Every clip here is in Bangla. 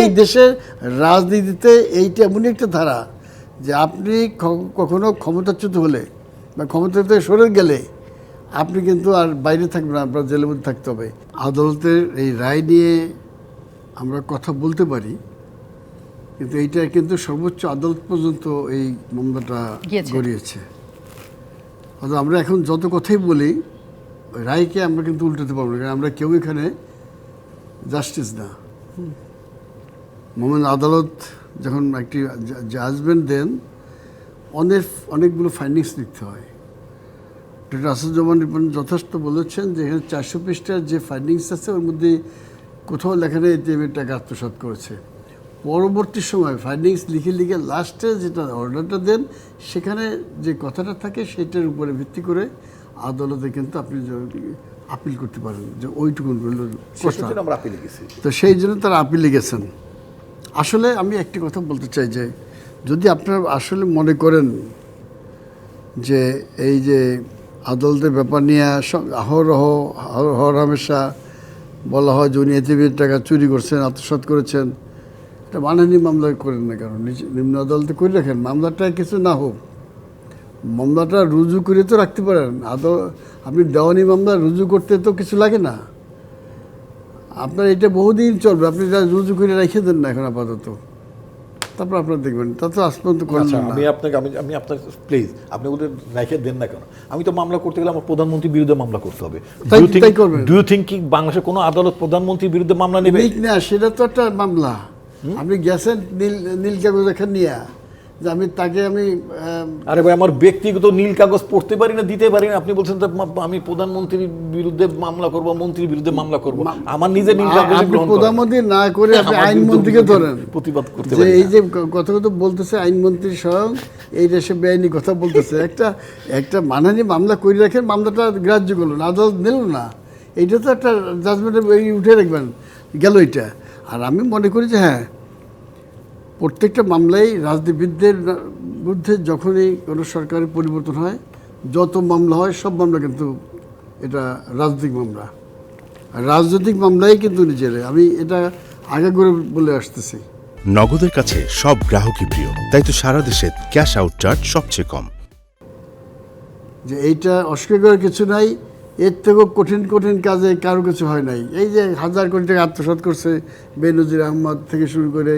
এই দেশের রাজনীতিতে এইটা এমনই একটা ধারা যে আপনি কখনো ক্ষমতাচ্যুত হলে বা ক্ষমতা থেকে সরে গেলে আপনি কিন্তু আর বাইরে থাকবেন আপনার জেলের মধ্যে থাকতে হবে। আদালতের এই রায় নিয়ে আমরা কথা বলতে পারি কিন্তু এইটা কিন্তু সর্বোচ্চ আদালত পর্যন্ত এই মামলাটা গড়িয়েছে। অথবা আমরা এখন যত কথাই বলি ওই রায়কে আমরা কিন্তু উল্টাতে পারব না কারণ আমরা কেউ এখানে জাস্টিস না। মোহাম্মদ আদালত যখন একটি জাজমেন্ট দেন অনেক অনেকগুলো ফাইন্ডিংস লিখতে হয়। ডক্টর আসাদুজ্জামান রিপন যথেষ্ট বলেছেন যে এখানে চারশো পৃষ্ঠার যে ফাইন্ডিংস আছে ওর মধ্যে কোথাও লেখা নেই যে এবার টাকা আত্মসাৎ করেছে। পরবর্তী সময় ফাইন্ডিংস লিখে লিখে লাস্টে যেটা অর্ডারটা দেন সেখানে যে কথাটা থাকে সেটার উপরে ভিত্তি করে আদালতে কিন্তু আপনি আপিল করতে পারেন যে ওইটুকুন তো সেই জন্য তারা আপিলে গেছেন আসলে আমি একটি কথা বলতে চাই যে, যদি আপনারা আসলে মনে করেন যে এই যে আদালতের ব্যাপার নিয়ে অহরহ হর হামেশা বলা হয় যে উনি এতিমের টাকা চুরি করছেন, আত্মসাৎ করেছেন, এটা মানহানি মামলা করেন না কারণ নিম্ন আদালতে করে রাখেন, মামলাটা কিছু না হোক। মামলাটা রুজু করে তো রাখতে পারেন। আদৌ আপনি দেওয়ানি মামলা রুজু করতে তো কিছু লাগে না। আপনার এটা বহুদিন চলবে। আপনি এটা রুজু করে রেখে দেন না এখন আপাতত। তারপর আপনার দেখবেন তা তো আজ পর্যন্ত আচ্ছা আমি আপনাকে আমি আমি আপনার প্লিজ আপনি ওদের রেখে দেন না কেন? আমি তো মামলা করতে গেলে আমার প্রধানমন্ত্রীর বিরুদ্ধে মামলা করতে হবে। ডু ইউ থিঙ্ক কি বাংলাদেশের কোনো আদালত প্রধানমন্ত্রীর বিরুদ্ধে মামলা নেবে? না সেটা তো একটা মামলা। আপনি গেছেন নীল নীল কাগজ এখানে নিয়ে। যে আমি তাকে আমি আরে ভাই আমার ব্যক্তিগত নীল কাগজ পড়তে পারি না দিতে পারি না। আপনি বলছেন তো আমি প্রধানমন্ত্রীর বিরুদ্ধে মামলা করব মন্ত্রীর বিরুদ্ধে মামলা করব। আমার নিজের নীল কাগজ প্রধানমন্ত্রী না করে আপনি আইনমন্ত্রীকে ধরেন। প্রতিবাদ করতে যে এই যে কথা কথা বলতেছে আইনমন্ত্রী স্বয়ং এই দেশে বেআইনি কথা বলতেছে একটা একটা মানহানি মামলা করে রাখেন মামলাটা গ্রাহ্য করল না আদালত নিল না। এইটা তো একটা জাজমেন্টের উঠে রাখবেন গেল এটা আর আমি মনে করি যে হ্যাঁ প্রত্যেকটা মামলাই রাজনীতিবিদদের বিরুদ্ধে যখনই কোনো সরকারের পরিবর্তন হয় যত মামলা হয় সব মামলা কিন্তু এটা রাজনৈতিক মামলা। আর রাজনৈতিক মামলাই কিন্তু নিজের। আমি এটা আগে করে বলে আসতেছি। নগদের কাছে সব গ্রাহকই প্রিয়। তাই তো সারা দেশে ক্যাশ আউট চার্জ সবচেয়ে কম। যে এইটা অস্বীকার করার কিছু নাই এর থেকেও কঠিন কঠিন কাজে কারও কিছু হয় নাই। এই যে হাজার কোটি টাকা আত্মসাৎ করছে বেনজির আহমদ থেকে শুরু করে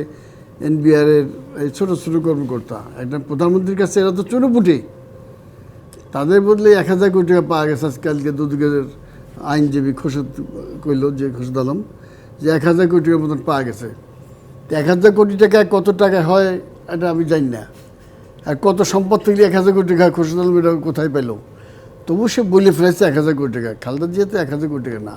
এনবিআরের এই ছোটো ছোটো কর্মকর্তা। একটা প্রধানমন্ত্রীর কাছে এরা তো চুনোপুটি। তাদের বদলে এক হাজার কোটি টাকা পাওয়া গেছে আজকালকে দুদিকের আইনজীবী খোরশেদ কইল যে খোসদ আলম, যে এক হাজার কোটি টাকার মতন পাওয়া গেছে। এক হাজার কোটি টাকা কত টাকা হয় এটা আমি জানি না। আর কত সম্পদ থেকে এক হাজার কোটি টাকা খোসদ আলম এটা কোথায় পেল তবু সে বলে ফেলেছে এক হাজার কোটি টাকা। খালদা জিয়া তো এক হাজার কোটি টাকা না।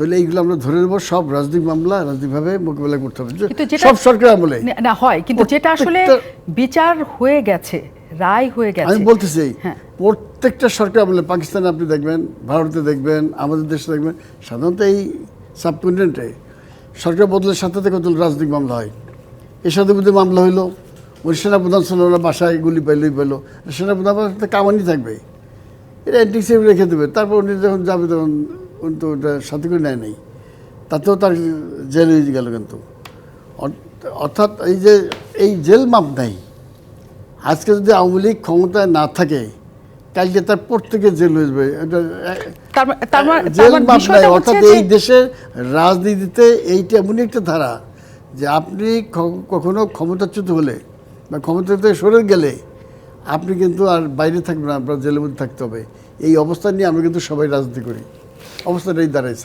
তাহলে এইগুলো আমরা ধরে নেব সব রাজনৈতিক মামলা রাজনৈতিকভাবে মোকাবেলা করতে হবে। সব সরকার আমলে না- হয় কিন্তু যেটা আসলে বিচার হয়ে গেছে রায় হয়ে গেছে। আমি বলতেছি হ্যাঁ। প্রত্যেকটা সরকার আমলে পাকিস্তানে আপনি দেখবেন ভারতে দেখবেন আমাদের দেশে দেখবেন সাধারণত এই সাবকন্টিনেন্টে সরকার বদলের সাথে কত রাজনৈতিক মামলা হয়। এর সাথে মধ্যে মামলা হইল ওই সেনাপ্রধান ছিল বাসায় গুলি পাইলই পাইলো সেনাপ্রধান কামানি থাকবে এটা অ্যান্টিক রেখে দেবে তারপর উনি যখন যাবে তখন উনি তো ওটা সাথে করে নেয় নাই। তাতেও তার জেল হয়ে গেল কিন্তু। অর্থাৎ এই যে এই জেল মাপ নাই। আজকে যদি আওয়ামী লীগ ক্ষমতায় না থাকে কালকে তার প্রত্যেকে জেল হয়ে যাবে। জেল মাপ নাই। অর্থাৎ এই দেশের রাজনীতিতে এইটা এমনই একটা ধারা যে আপনি কখনো ক্ষমতাচ্যুত হলে বা ক্ষমতা থেকে সরে গেলে আপনি কিন্তু আর বাইরে থাকবেন না আপনার জেলের মধ্যে থাকতে হবে। এই অবস্থা নিয়ে আমরা কিন্তু সবাই রাজনীতি করি। অবস্থাটাই দাঁড়াইছে